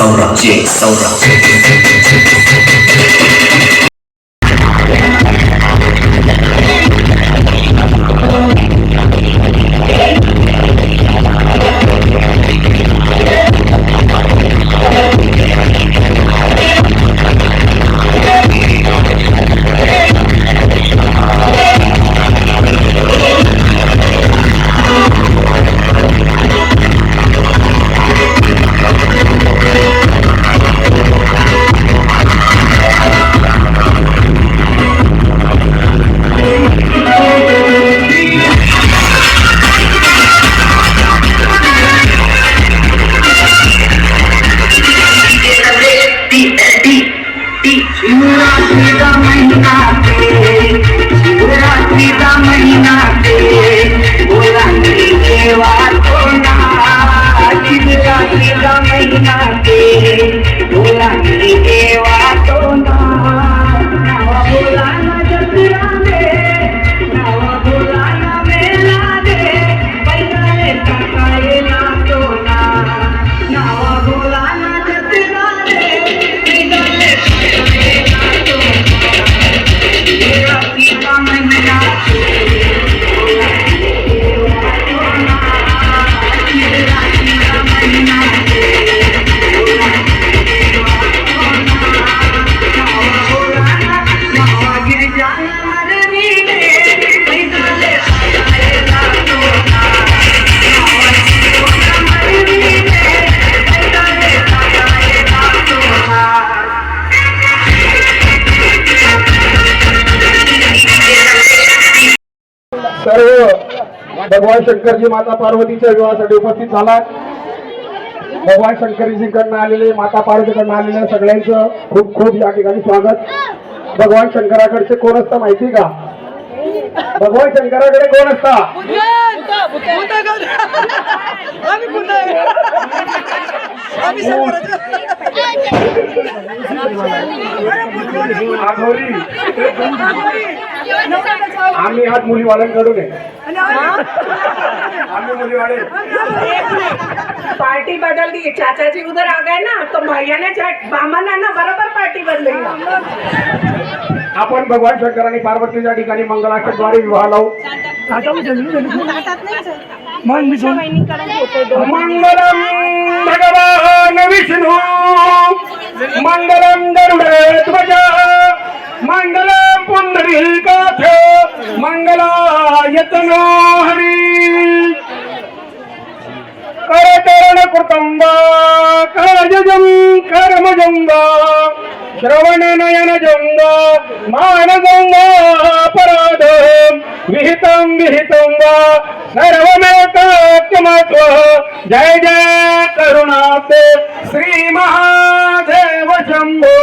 싸우라 뒤에 싸우라 सर्व भगवान शंकरजी माता पार्वतीच्या विवाहासाठी उपस्थित झाला भगवान शंकरजीकडनं आलेले माता पार्वतीकडनं आलेल्या सगळ्यांचं खूप खूप या ठिकाणी स्वागत. भगवान शंकराकडचे कोण असतं माहिती का? भगवान शंकराकडे कोण असता? आघोरी आम्ही आज मुलीवाल्यांकडून आहे. आम्ही मुलीवाले. पार्टी बदल दी चाचा जी उधर आ गए ना. तो भैया ने है ना बराबर पार्टी बदलेगा आपण भगवान शंकर आणि पार्वतीच्या ठिकाणी मंगलाष्टकद्वारे विवाह लावू. मंगलम भगवान विष्णू मंगलम गरुड ध्वज मंगलम मंगला मंगलायतनो हरी करतरण कृतंबा करजम कर्मजंबा श्रवण नयन जंबा मानजंबा अपराध विहितं विहितं वा सर्वमेकात्मत्व। जय जय करुणाते श्री महादेव शंभो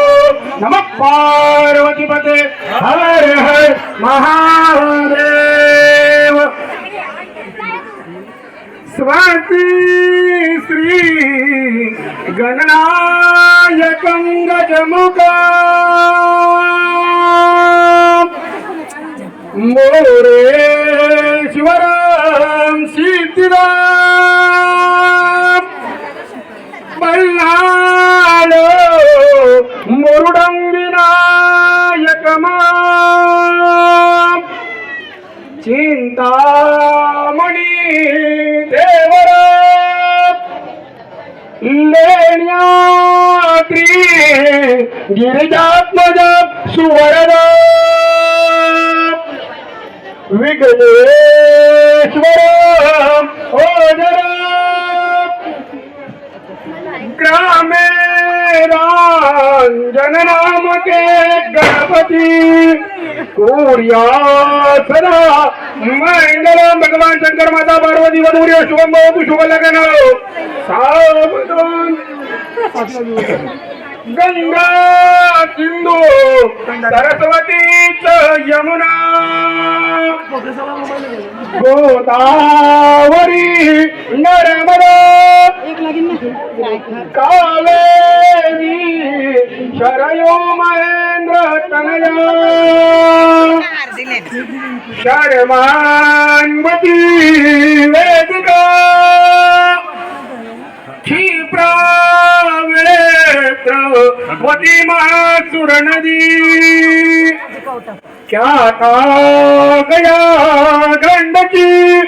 नमः पार्वतीपते। हर हर महादेव। स्वाती श्री गणना నాయకంగజముగా. మోరేశ్వరం సిద్ధిరాం పల్నాడు మురుడం వినాయకమా చింతామణి దేవరా. लेण्यात्री गिरिजात्मज सुवरद। विघ्नेश्वर ओजर ग्रामे रांजन नाम के गणपति। सूर्या सदा मंगल भगवान शंकर माता पार्वती वधूर्य शुभम भवतु शुभ लग्न गंगा सिंधू सरस्वतीच च यमुना. गोदावरी नर्मदा. कावेरी शरयो महेंद्र तनया. शर्मान्वती वेदिका क्षिप्रावळे नेत्रवती महासुर नदी क्या का गया गंडकी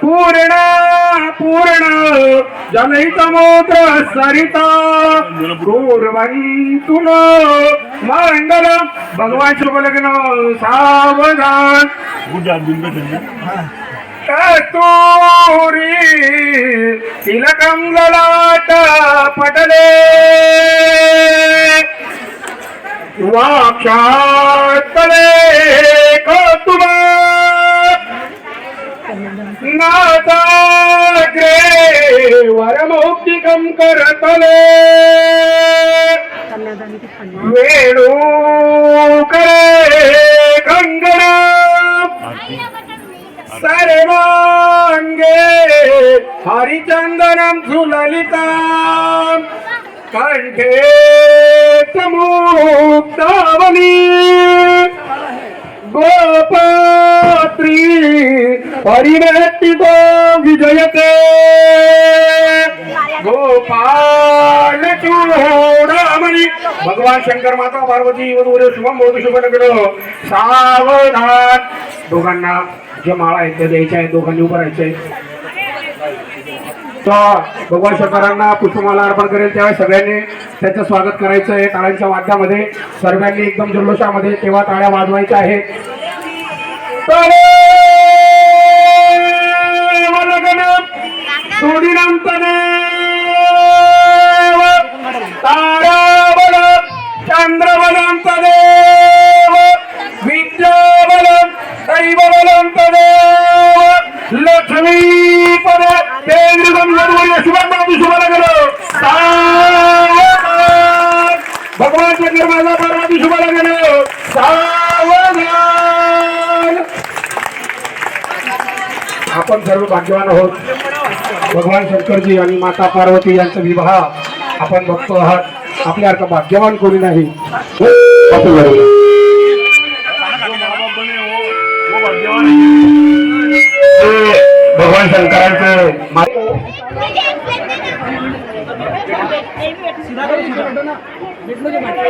पूर्ण पूर्ण समुद्र सरिता। पूर्वंतुन मंगल भगवान शुभ लग्न सावधान कस्तुरी तिलकं ललाट पटले। वाक्षातले कौतुमा नादाग्रे वरमौक्तिकं करतले. वेणुकरे गङ्गणा सर्वांगे हरिचंदनं सुललिता कंठे समूक्तावली गोपात्री परिवर्तितो विजयते। गोपाल चूडामणी भगवान शंकर माता पार्वती वधूरे शुभम बोधू शुभ लग्न सावधान। दोघांना जे माळा आहेत ते द्यायच्या आहेत दोघांनी उभं राहायचंय तो भगवान शंकरांना पुष्पमाला अर्पण करेल. त्यावेळेस सगळ्यांनी त्याचं स्वागत करायचं आहे टाळ्यांच्या वाद्यामध्ये सर्वांनी एकदम जल्लोषामध्ये तेव्हा टाळ्या वाजवायच्या आहेत? सोडिनंतदेव भगवान माझा आपण सर्व भाग्यवान आहोत. भगवान शंकरजी आणि माता पार्वती यांचा विवाह आपण बघतो आहात. आपल्यासारखं भाग्यवान कोणी नाही. गेलं कंप्लेंट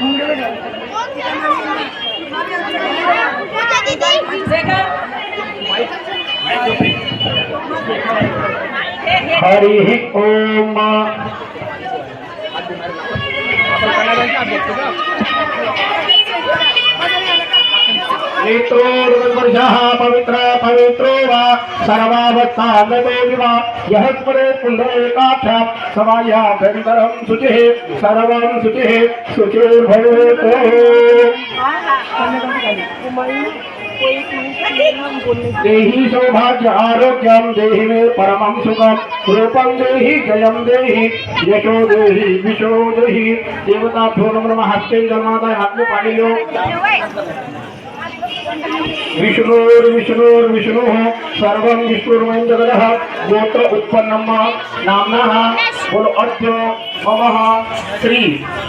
पूजा दीदी हरी ओम। पवित्र पवित्रो वा। सर्वावस्थानमे वा यः स्मरे पुण्डरीकाक्ष समायाभ्यन्तरं शुचिः शुचिर्भवेत्। देहि सौभाग्य आरोग्यम देहि मे परमं सुखम रूपम देहि जयम देहि यशो देहि विशो देहि. देवता भ्यो नम हस्ते जन्मादाय हाथ में पाणी लो विष्णुर्विष्णुर्विष्णुः सर्वं विष्णुर्मयं जगदः गोत्र उत्पन्नं नाम्नः बोल अद्य मम श्री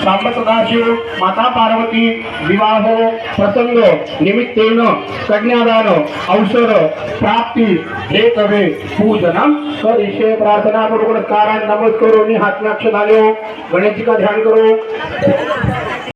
सांब सदाशिव माता पार्वती विवाहो प्रसंग निमित्तेन कन्यादान औषध प्राप्ती हे कवे पूजनम करिष्ये प्रार्थना करू नमस्कार नमस्कारो मी हात में अक्षर डालो गणेश जी का ध्यान करो